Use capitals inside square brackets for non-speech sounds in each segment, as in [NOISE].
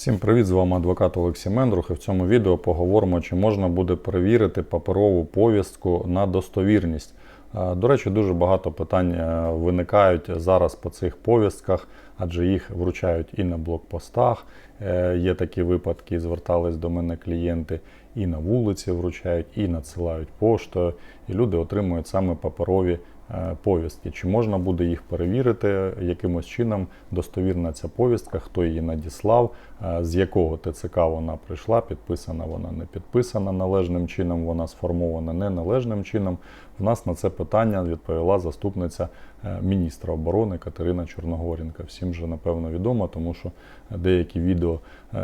Всім привіт, з вами адвокат Олексій Мендрух. І в цьому відео поговоримо, чи можна буде перевірити паперову повістку на достовірність. До речі, дуже багато питань е, виникають зараз по цих повістках, адже їх вручають і на блокпостах. Е, Є такі випадки, звертались до мене клієнти, і на вулиці вручають, і надсилають поштою. І люди отримують саме паперові е, повістки. Чи можна буде їх перевірити якимось чином? Достовірна ця повістка, хто її надіслав, е, з якого ТЦК вона прийшла, підписана вона не підписана належним чином, вона сформована неналежним чином. В нас на це питання відповіла заступниця е, міністра оборони Катерина Чорногорінка. Всім же напевно відомо, тому що деякі відео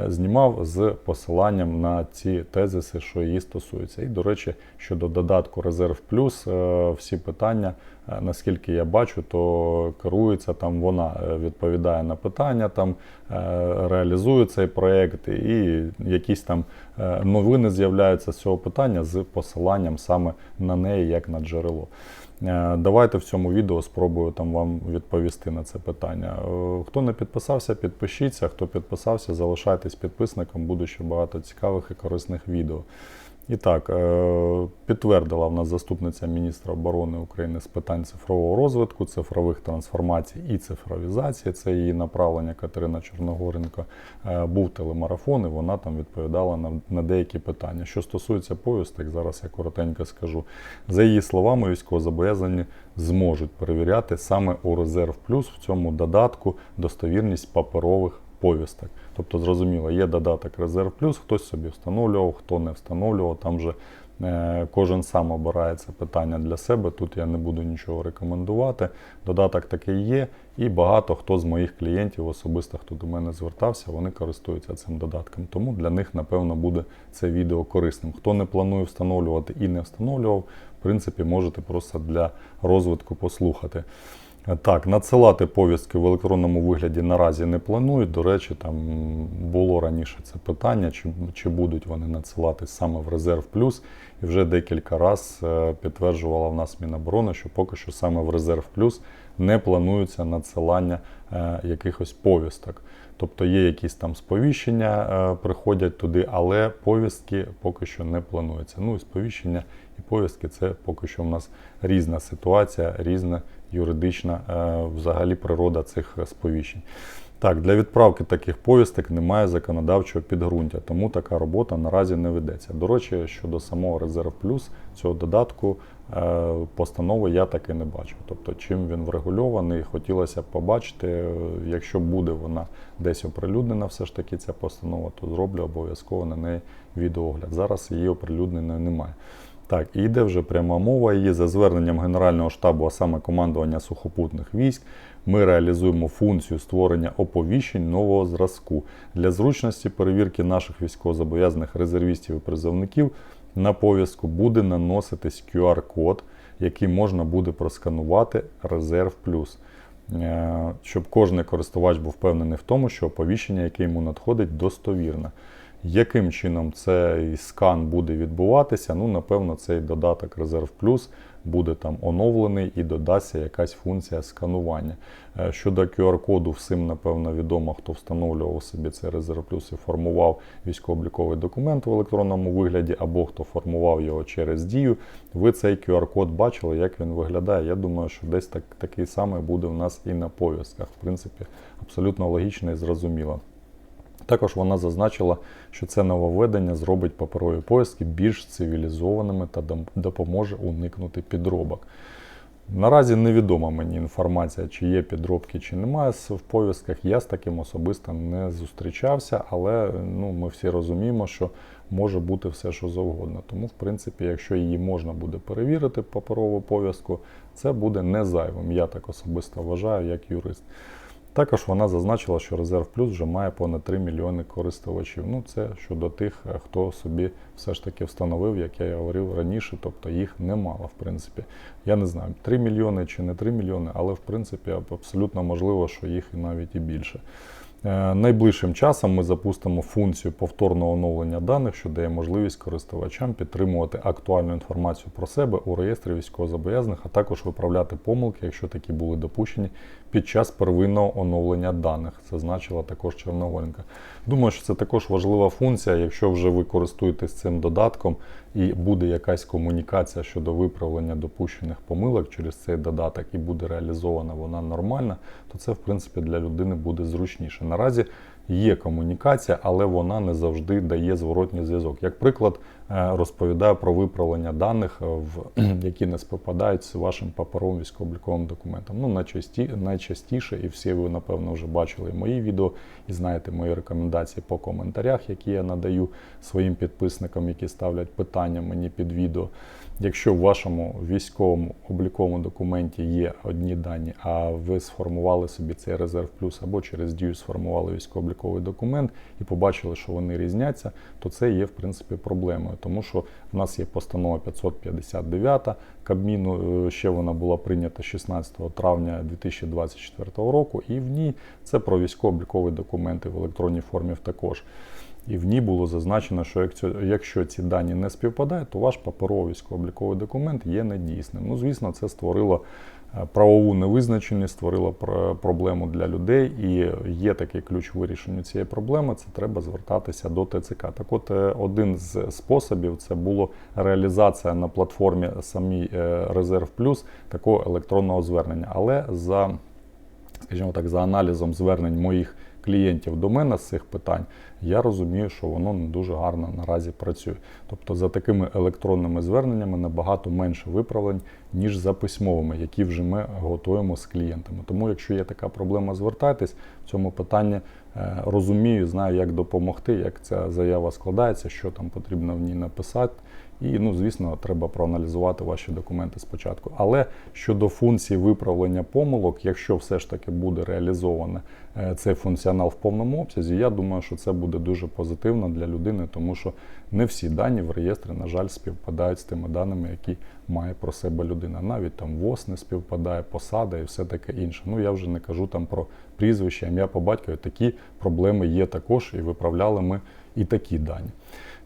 знімав з посиланням на ці тезиси, що її стосуються. І, до речі, щодо додатку Резерв Плюс, е, всі питання, е, наскільки я бачу, то керується там вона е, відповідає на питання, там реалізує цей проєкт, і якісь там новини з'являються з цього питання з посиланням саме на неї, як на джерело. Давайте в цьому відео спробую там вам відповісти на це питання. Хто не підписався, підпишіться. Хто підписався, залишайтесь підписником, буде ще багато цікавих і корисних відео. І так, е, підтвердила в нас заступниця міністра оборони України з питань цифрового розвитку, цифрових трансформацій і цифровізації. Це її направлення Катерина Чорногоренко. Е, Був телемарафон, і вона там відповідала на, на деякі питання. Що стосується повісток, зараз я коротенько скажу. За її словами, військовозобов'язані зможуть перевіряти саме у резерв плюс в цьому додатку достовірність паперових повісток. Тобто, зрозуміло, є додаток Резерв Плюс, хтось собі встановлював, хто не встановлював. Там же е, кожен сам обирає це питання для себе. Тут я не буду нічого рекомендувати. Додаток такий є, і багато хто з моїх клієнтів, особисто хто до мене звертався, вони користуються цим додатком. Тому для них, напевно, буде це відео корисним. Хто не планує встановлювати і не встановлював, в принципі, можете просто для розвитку послухати. Так, надсилати повістки в електронному вигляді наразі не планують. До речі, там було раніше це питання, чи, чи будуть вони надсилати саме в резерв плюс. І вже декілька разів підтверджувала в нас Міноборони, що поки що саме в резерв плюс не планується надсилання е, якихось повісток. Тобто є якісь там сповіщення, е, приходять туди, але повістки поки що не планується. Ну і сповіщення і повістки це поки що в нас різна ситуація, різна юридична е, взагалі природа цих сповіщень. Так, для відправки таких повісток немає законодавчого підґрунтя, тому така робота наразі не ведеться. До речі, щодо самого Резерв Плюс цього додатку е, постанови я таки не бачу. Тобто, чим він врегульований, хотілося б побачити. Якщо буде вона десь оприлюднена, все ж таки ця постанова, то зроблю обов'язково на неї відеогляд. Зараз її оприлюдненої немає. Так, і йде вже пряма мова її за зверненням Генерального штабу, а саме командування сухопутних військ. Ми реалізуємо функцію створення оповіщень нового зразку для зручності перевірки наших військовозобов'язаних резервістів і призовників. На повістку буде наноситись QR-код, який можна буде просканувати Резерв Плюс. Е, Щоб кожен користувач був впевнений в тому, що оповіщення, яке йому надходить, достовірне. Яким чином цей скан буде відбуватися? Ну, напевно, цей додаток Резерв Плюс буде там оновлений і додасться якась функція сканування. Е, Щодо QR-коду, всім, напевно, відомо, хто встановлював собі цей Резерв Плюс і формував військово-обліковий документ в електронному вигляді, або хто формував його через дію. Ви цей QR-код бачили, як він виглядає. Я думаю, що десь так, такий самий буде в нас і на повістках. В принципі, абсолютно логічно і зрозуміло. Також вона зазначила, що це нововведення зробить паперові поїздки більш цивілізованими та допоможе уникнути підробок. Наразі невідома мені інформація, чи є підробки, чи немає в повістках. Я з таким особисто не зустрічався, але ну, ми всі розуміємо, що може бути все, що завгодно. Тому, в принципі, якщо її можна буде перевірити паперову повістку, це буде не зайвим. Я так особисто вважаю, як юрист. Також вона зазначила, що Резерв Плюс вже має понад 3 мільйони користувачів. Ну, це щодо тих, е, хто собі все ж таки встановив, як я говорив раніше, тобто їх немало, в принципі. Я не знаю, 3 мільйони чи не 3 мільйони, але в принципі абсолютно можливо, що їх навіть і більше. Е, Найближчим часом ми запустимо функцію повторного оновлення даних, що дає можливість користувачам підтримувати актуальну інформацію про себе у реєстрі військовозобов'язаних, а також виправляти помилки, якщо такі були допущені під час первинного оновлення даних, зазначила також Черногоренка. Думаю, що це також важлива функція, якщо вже ви користуєтесь цим додатком і буде якась комунікація щодо виправлення допущених помилок через цей додаток і буде реалізована вона нормально, то це в принципі для людини буде зручніше. Наразі є комунікація, але вона не завжди дає зворотній зв'язок. Як приклад, е, розповідаю про виправлення даних, е, [CLEARS THROAT] які не співпадають з вашим паперовим військово-обліковим документом. Ну, найчасті, найчастіше, і всі ви, напевно, вже бачили мої відео і знаєте мої рекомендації по коментарях, які я надаю своїм підписникам, які ставлять питання мені під відео. Якщо в вашому військовому обліковому документі є одні дані, а ви сформували собі цей резерв плюс або через дію сформували військово-обліковий документ і побачили, що вони різняться, то це є в принципі проблемою, тому що в нас є постанова 559 Кабміну. е, Ще вона була прийнята 16 травня 2024 року, і в ній це про військово-облікові документи в електронній формі також. І в ній було зазначено, що якщо, ці дані не співпадають, то ваш паперовий військово-обліковий документ є недійсним. Ну, звісно, це створило е, правову невизначеність, створило проблему для людей, і є такий ключ вирішення цієї проблеми. Це треба звертатися до ТЦК. Так, от е, один з способів це було реалізація на платформі самій е, Резерв Плюс такого електронного звернення, але за скажімо так, за аналізом звернень моїх клієнтів до мене з цих питань, я розумію, що воно не дуже гарно наразі працює. Тобто за такими електронними зверненнями набагато менше виправлень, ніж за письмовими, які вже ми готуємо з клієнтами. Тому, якщо є така проблема, звертайтесь цьому питанні. е, Розумію, знаю, як допомогти, як ця заява складається, що там потрібно в ній написати. І, ну, звісно, треба проаналізувати ваші документи спочатку. Але щодо функції виправлення помилок, якщо все ж таки буде реалізовано е, цей функціонал в повному обсязі, я думаю, що це буде дуже позитивно для людини, тому що не всі дані в реєстрі, на жаль, співпадають з тими даними, які має про себе людина. Навіть там ВОЗ не співпадає, посада і все таке інше. Ну я вже не кажу там про прізвище, ім'я по батькові. Такі проблеми є також, і виправляли ми і такі дані.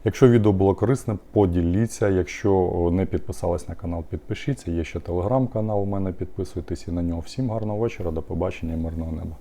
Якщо відео було корисне, поділіться. Якщо не підписались на канал, підпишіться. Є ще телеграм-канал у мене, підписуйтесь і на нього. Всім гарного вечора, до побачення мирного неба.